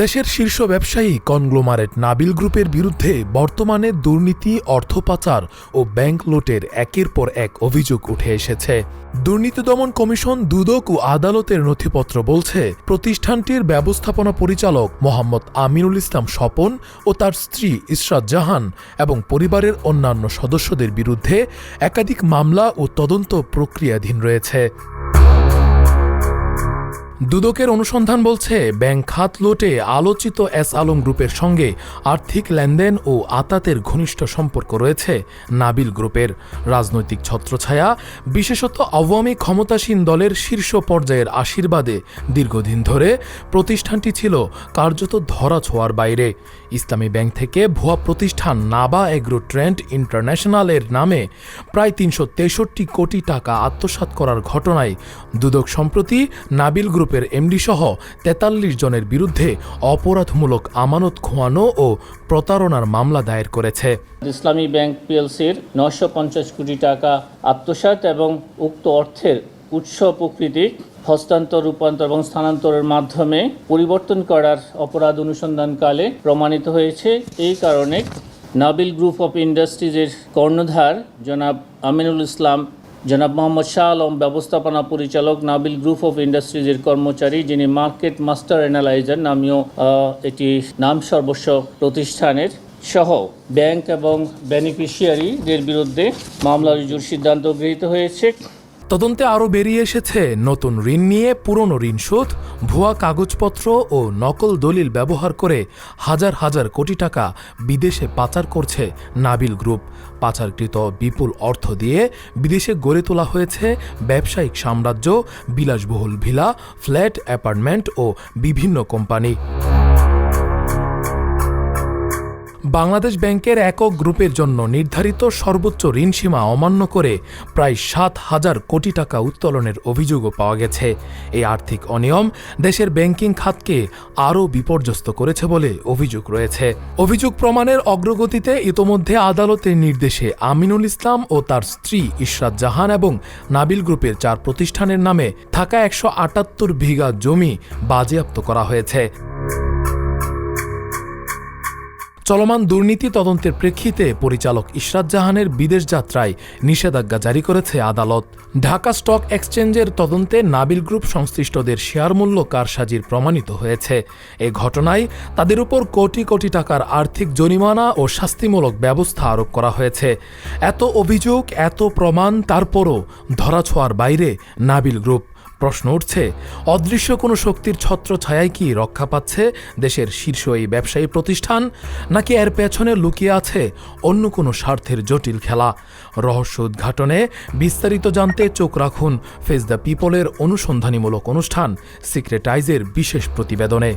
দেশের শীর্ষ ব্যবসায়ী কনগ্লোমারেট নাবিল গ্রুপের বিরুদ্ধে বর্তমানে দুর্নীতি, অর্থ পাচার ও ব্যাংক লুটের একের পর এক অভিযোগ উঠে এসেছে। দুর্নীতি দমন কমিশন দুদক ও আদালতের নথিপত্র বলছে, প্রতিষ্ঠানটির ব্যবস্থাপনা পরিচালক মোহাম্মদ আমিনুল ইসলাম স্বপন ও তার স্ত্রী ইসরাত জাহান এবং পরিবারের অন্যান্য সদস্যদের বিরুদ্ধে একাধিক মামলা ও তদন্ত প্রক্রিয়াধীন রয়েছে। দুদকের অনুসন্ধান বলছে, ব্যাংক খাত লোটে আলোচিত এস আলম গ্রুপের সঙ্গে আর্থিক লেনদেন ও আতাতের ঘনিষ্ঠ সম্পর্ক রয়েছে নাবিল গ্রুপের। রাজনৈতিক ছত্রছায়া, বিশেষত আওয়ামী ক্ষমতাসীন দলের শীর্ষ পর্যায়ের আশীর্বাদে দীর্ঘদিন ধরে প্রতিষ্ঠানটি ছিল কার্যত ধরা ছোঁয়ার বাইরে। ইসলামী ব্যাংক থেকে ভুয়া প্রতিষ্ঠান নাবা এগ্রো ট্রেন্ড ইন্টারন্যাশনালের নামে প্রায় তিনশো তেষট্টি কোটি টাকা আত্মসাৎ করার ঘটনায় দুদক সম্প্রতি নাবিল গ্রুপের এমডি সহ তেতাল্লিশ জনের বিরুদ্ধে অপরাধমূলক আমানত খোয়ানো ও প্রতারণার মামলা দায়ের করেছে। ইসলামী ব্যাংক পিএলসির নশো পঞ্চাশ কোটি টাকা আত্মসাৎ এবং উক্ত অর্থের উৎস প্রকৃতি হস্তান্তর, রূপান্তর এবং স্থানান্তরের মাধ্যমে পরিবর্তন করার অপরাধ অনুসন্ধানকালে প্রমাণিত হয়েছে। এই কারণে নাবিল গ্রুপ অফ ইন্ডাস্ট্রিজের কর্ণধার জনাব আমিনুল ইসলাম জনাব মোহাম্মদ শাহ আলম, ব্যবস্থাপনা পরিচালক, নাবিল গ্রুপ অফ ইন্ডাস্ট্রিজের কর্মচারী, যিনি মার্কেট মাস্টার অ্যানালাইজার নামীয় এটি নাম সর্বস্ব প্রতিষ্ঠানের সহ ব্যাংক এবং বেনিফিশিয়ারিদের বিরুদ্ধে মামলা রুজুর সিদ্ধান্ত গৃহীত হয়েছে। তদন্তে আরও বেরিয়ে এসেছে নতুন ঋণ নিয়ে পুরনো ঋণ শোধ, ভুয়া কাগজপত্র ও নকল দলিল ব্যবহার করে হাজার হাজার কোটি টাকা বিদেশে পাচার করছে নাবিল গ্রুপ। পাচারকৃত বিপুল অর্থ দিয়ে বিদেশে গড়ে তোলা হয়েছে ব্যবসায়িক সাম্রাজ্য, বিলাসবহুল ভিলা, ফ্ল্যাট, অ্যাপার্টমেন্ট ও বিভিন্ন কোম্পানি। বাংলাদেশ ব্যাংকের একক গ্রুপের জন্য নির্ধারিত সর্বোচ্চ ঋণসীমা অমান্য করে প্রায় সাত হাজার কোটি টাকা উত্তোলনের অভিযোগও পাওয়া গেছে। এই আর্থিক অনিয়ম দেশের ব্যাংকিং খাতকে আরও বিপর্যস্ত করেছে বলে অভিযোগ রয়েছে। অভিযোগ প্রমাণের অগ্রগতিতে ইতোমধ্যে আদালতের নির্দেশে আমিনুল ইসলাম ও তার স্ত্রী ইশরাত জাহান এবং নাবিল গ্রুপের চার প্রতিষ্ঠানের নামে থাকা একশো আটাত্তর বিঘা জমি বাজেয়াপ্ত করা হয়েছে। চলমান দুর্নীতি তদন্তের প্রেক্ষিতে পরিচালক ইশরাত জাহানের বিদেশ যাত্রায় নিষেধাজ্ঞা জারি করেছে আদালত। ঢাকা স্টক এক্সচেঞ্জের তদন্তে নাবিল গ্রুপ সংশ্লিষ্টদের শেয়ার মূল্য কারসাজির প্রমাণিত হয়েছে। এ ঘটনায় তাদের উপর কোটি কোটি টাকার আর্থিক জরিমানা ও শাস্তিমূলক ব্যবস্থা আরোপ করা হয়েছে। এত অভিযোগ, এত প্রমাণ, তারপরও ধরাছোঁয়ার বাইরে নাবিল গ্রুপ। প্রশ্ন উঠছে, অদৃশ্য কোনো শক্তির ছত্র ছায়ায় কি রক্ষা পাচ্ছে দেশের শীর্ষ এই ব্যবসায়ী প্রতিষ্ঠান, নাকি এর পেছনে লুকিয়ে আছে অন্য কোনো স্বার্থের জটিল খেলা? রহস্য উদ্ঘাটনে বিস্তারিত জানতে চোখ রাখুন ফেস দ্য পিপলের অনুসন্ধানীমূলক অনুষ্ঠান, সিক্রেটাইজের বিশেষ প্রতিবেদনে।